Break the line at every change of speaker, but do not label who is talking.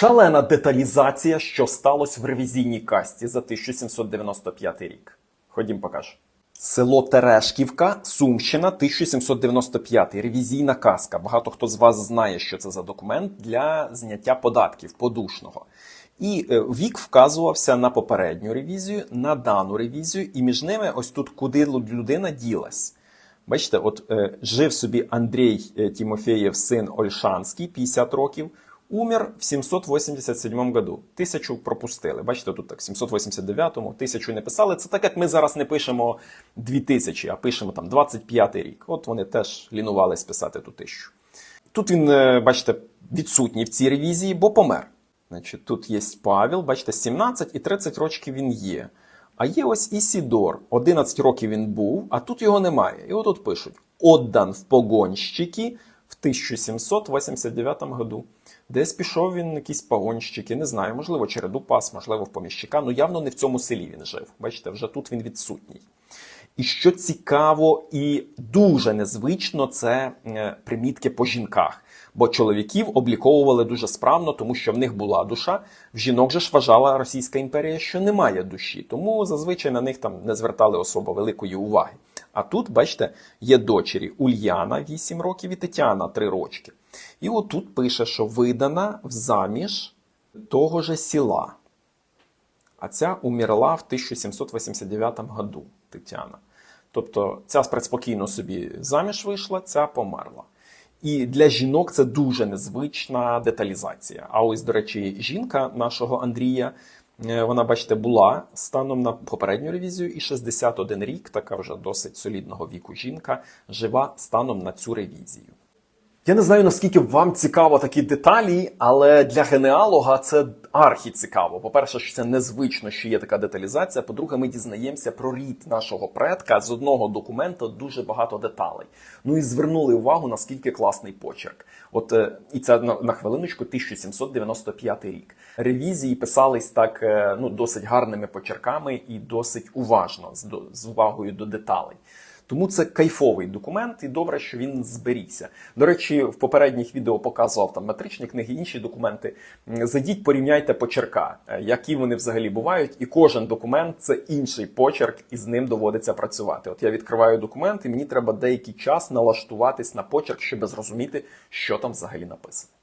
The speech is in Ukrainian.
Шалена деталізація, що сталося в ревізійній касті за 1795 рік. Ходім, покажу. Село Терешківка, Сумщина, 1795. Ревізійна казка. Багато хто з вас знає, що це за документ для зняття податків подушного. І е, вік вказувався на попередню ревізію, на дану ревізію, і між ними ось тут куди людина ділась. Бачите, от е, жив собі Андрій е, Тімофєєв, син Ольшанський, 50 років, умер в 787 году. Тисячу пропустили. Бачите, тут так, в 789-му, тисячу не писали. Це так, як ми зараз не пишемо 2000, а пишемо там 25 рік. От вони теж лінувались писати ту тисячу. Тут він, е, бачите, відсутній в цій ревізії, бо помер. Значить, тут є Павел, бачите, 17 і 30 років він є. А є ось Ісідор. 11 років він був, а тут його немає. І отут пишуть: отдан в погонщики в 1789 году. Десь пішов він якісь погонщики, не знаю, можливо, череду пас, можливо, в поміщика. Ну явно не в цьому селі він жив. Бачите, вже тут він відсутній. І що цікаво і дуже незвично, це е, примітки по жінках. Бо чоловіків обліковували дуже справно, тому що в них була душа. В жінок же ж вважала Російська імперія, що немає душі, тому зазвичай на них там не звертали особо великої уваги. А тут, бачите, є дочері Ульяна 8 років і Тетяна 3 рочки. І отут пише, що видана в заміж того же села. А ця умерла в 1789 году Тетяна. Тобто ця спокійно собі заміж вийшла, ця померла. І для жінок це дуже незвична деталізація. А ось, до речі, жінка нашого Андрія, вона, бачите, була станом на попередню ревізію, і 61 рік, така вже досить солідного віку жінка, жива станом на цю ревізію. Я не знаю, наскільки вам цікаво такі деталі, але для генеалога це архі цікаво. По-перше, що це незвично, що є така деталізація. По-друге, ми дізнаємося про рід нашого предка з одного документа дуже багато деталей. Ну і звернули увагу, наскільки класний почерк. От е, і це на, хвилиночку 1795 рік. Ревізії писались так е, ну досить гарними почерками і досить уважно з, з увагою до деталей. Тому це кайфовий документ, і добре, що він зберігся. До речі, в попередніх відео показував там метричні книги, інші документи. Зайдіть, порівняйте почерка, е, які вони взагалі бувають, і кожен документ це інший почерк, і з ним доводиться працювати. От я відкриваю документ, і мені треба деякий час налаштуватись на почерк, щоб зрозуміти, що там взагалі написано.